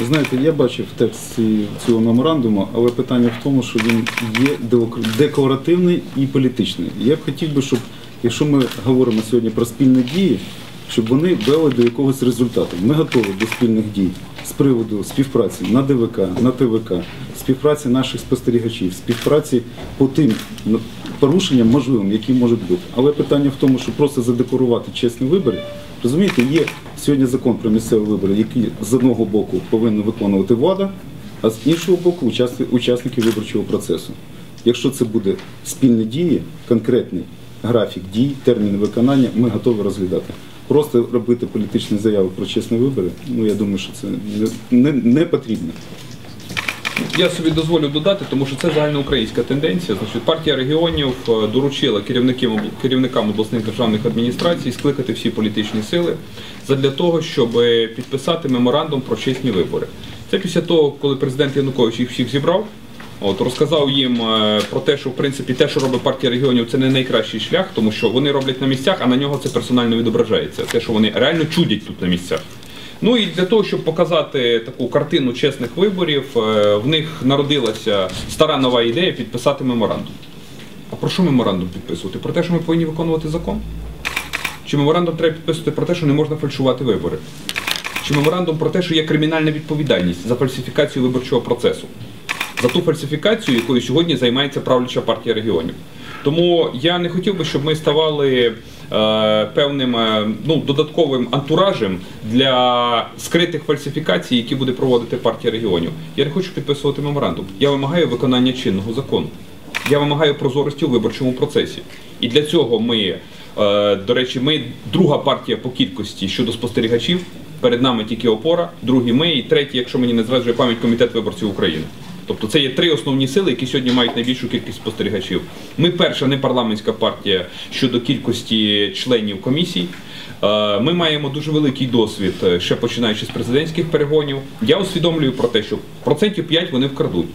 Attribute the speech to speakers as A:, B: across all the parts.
A: Ви знаєте, я бачив текст цього меморандуму, але питання в тому, що він є декларативний і політичний. Я б хотів би, щоб, якщо ми говоримо сьогодні про спільні дії, щоб вони вели до якогось результату. Ми готові до спільних дій з приводу співпраці на ДВК, на ТВК, співпраці наших спостерігачів, співпраці по тим ну, порушенням можливим, які можуть бути. Але питання в тому, що просто задекорувати чесні вибори. Розумієте, є сьогодні закон про місцеві вибори, який з одного боку повинна виконувати влада, а з іншого боку учасники, виборчого процесу. Якщо це буде спільні дії, конкретний графік дій, терміни виконання, ми готові розглядати. Просто робити політичні заяви про чесні вибори, ну я думаю, що це не, не, не потрібно.
B: Я собі дозволю додати, тому що це загальноукраїнська тенденція. Значить, партія регіонів е, доручила керівникам, керівникам обласних державних адміністрацій скликати всі політичні сили задля того, щоб підписати меморандум про чесні вибори. Це після того, коли президент Янукович їх всіх зібрав. От розказав їм е, про те, що в принципі те, що робить партія регіонів, це не найкращий шлях, тому що вони роблять на місцях, а на нього це персонально відображається. Те, що вони реально чудять тут на місцях. Ну і для того, щоб показати таку картину чесних виборів, е, в них народилася стара нова ідея підписати меморандум. А про що меморандум підписувати? Про те, що ми повинні виконувати закон? Чи меморандум треба підписувати про те, що не можна фальшувати вибори? Чи меморандум про те, що є кримінальна відповідальність за фальсифікацію виборчого процесу? За ту фальсифікацію, якою сьогодні займається правляча партія регіонів. Тому я не хотів би, щоб ми ставали е, певним е, ну, додатковим антуражем для скритих фальсифікацій, які буде проводити партія регіонів. Я не хочу підписувати меморандум. Я вимагаю виконання чинного закону. Я вимагаю прозорості у виборчому процесі. І для цього ми, е, до речі, ми друга партія по кількості щодо спостерігачів. Перед нами тільки опора, другі ми і третій, якщо мені не зважує пам'ять, комітет виборців України. Тобто це є три основні сили, які сьогодні мають найбільшу кількість спостерігачів. Ми перша непарламентська партія щодо кількості членів комісій. Е, Ми маємо дуже великий досвід, е, ще починаючи з президентських перегонів. Я усвідомлюю про те, що процентів 5 вони вкрадуть.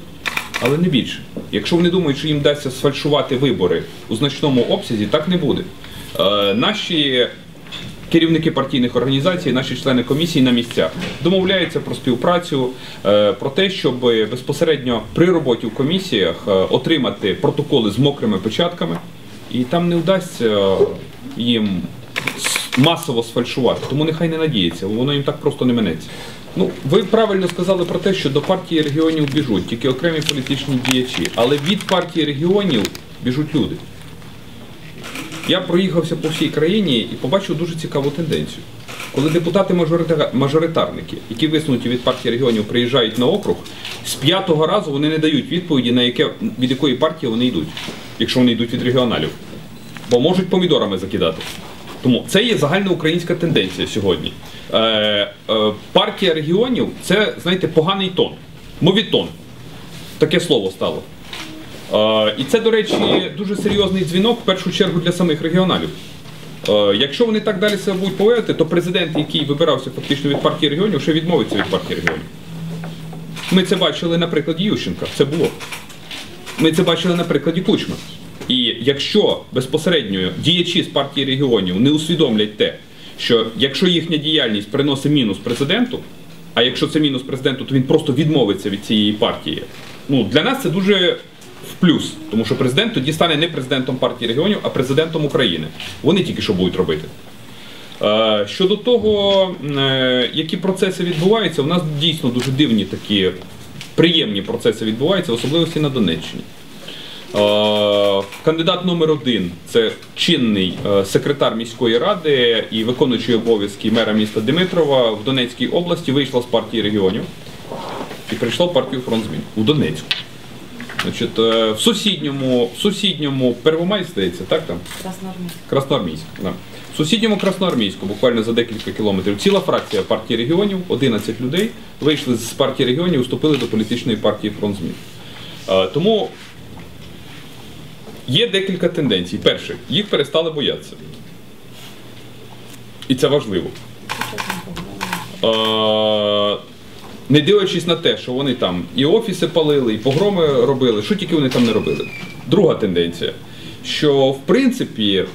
B: Але не більше. Якщо вони думають, що їм вдасться сфальшувати вибори у значному обсязі, так не буде. Е, наші керівники партійних організацій, наші члени комісії на місцях домовляються про співпрацю, е, про те, щоб безпосередньо при роботі в комісіях е, отримати протоколи з мокрими печатками, і там не вдасться їм масово сфальшувати. Тому нехай не надіється, воно їм так просто не минеться. Ну, ви правильно сказали про те, що до партії регіонів біжуть тільки окремі політичні діячі, але від партії регіонів біжуть люди. Я проїхався по всій країні і побачив дуже цікаву тенденцію. Коли депутати-мажоритарники, які висунуті від партії регіонів, приїжджають на округ, з п'ятого разу вони не дають відповіді, на яке, від якої партії вони йдуть, якщо вони йдуть від регіоналів. Бо можуть помідорами закидати. Тому це є загальноукраїнська тенденція сьогодні. Е, е, партія регіонів це, знаєте, поганий тон, мовітон. Таке слово стало. Е, І це, до речі, дуже серйозний дзвінок в першу чергу для самих регіоналів. Е, Якщо вони так далі себе будуть поводити, то президент, який вибирався фактично від партії регіонів, ще відмовиться від партії регіонів. Ми це бачили на прикладі Ющенка, це було. Ми це бачили на прикладі Кучма. І якщо безпосередньо діячі з партії регіонів не усвідомлять те, що якщо їхня діяльність приносить мінус президенту, а якщо це мінус президенту, то він просто відмовиться від цієї партії. Ну, для нас це дуже в плюс, тому що президент тоді стане не президентом партії регіонів, а президентом України. Вони тільки що будуть робити. Е, Щодо того, е, які процеси відбуваються, у нас дійсно дуже дивні такі приємні процеси відбуваються, в особливості на Донеччині. Е, Кандидат номер один це чинний секретар міської ради і виконуючий обов'язки мера міста Димитрова в Донецькій області вийшла з партії регіонів і прийшла в партію фронт змін у Донецьку. Значить, е, в сусідньому, в сусідньому Первомай, здається, так там?
C: Красноармійськ.
B: Красноармійськ. Да. В сусідньому Красноармійську, буквально за декілька кілометрів, ціла фракція партії регіонів, 11 людей вийшли з партії регіонів і вступили до політичної партії фронт змін. Е, Тому є декілька тенденцій. Перше, їх перестали боятися. І це важливо. Не дивлячись на те, що вони там і офіси палили, і погроми робили, що тільки вони там не робили. Друга тенденція, що в принципі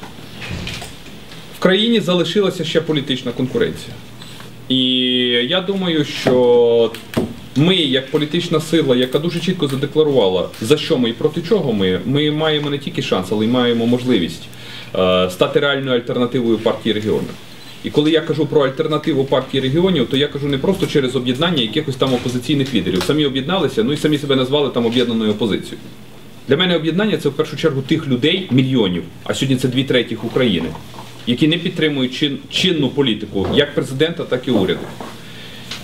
B: в країні залишилася ще політична конкуренція. І я думаю, що Ми, як політична сила, яка дуже чітко задекларувала, за що ми і проти чого ми, ми маємо не тільки шанс, але й маємо можливість е, стати реальною альтернативою партії регіонів. І коли я кажу про альтернативу партії регіонів, то я кажу не просто через об'єднання якихось там опозиційних лідерів. Самі об'єдналися, ну і самі себе назвали там об'єднаною опозицією. Для мене об'єднання це в першу чергу тих людей, мільйонів, а сьогодні це дві третіх України, які не підтримують чин, чинну політику як президента, так і уряду.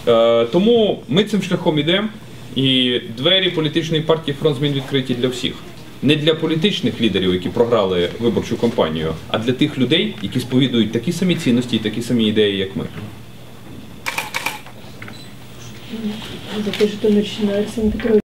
B: Е, тому ми цим шляхом йдемо, і двері політичної партії фронт змін відкриті для всіх. Не для політичних лідерів, які програли виборчу кампанію, а для тих людей, які сповідують такі самі цінності і такі самі ідеї, як ми.
C: За Петрович.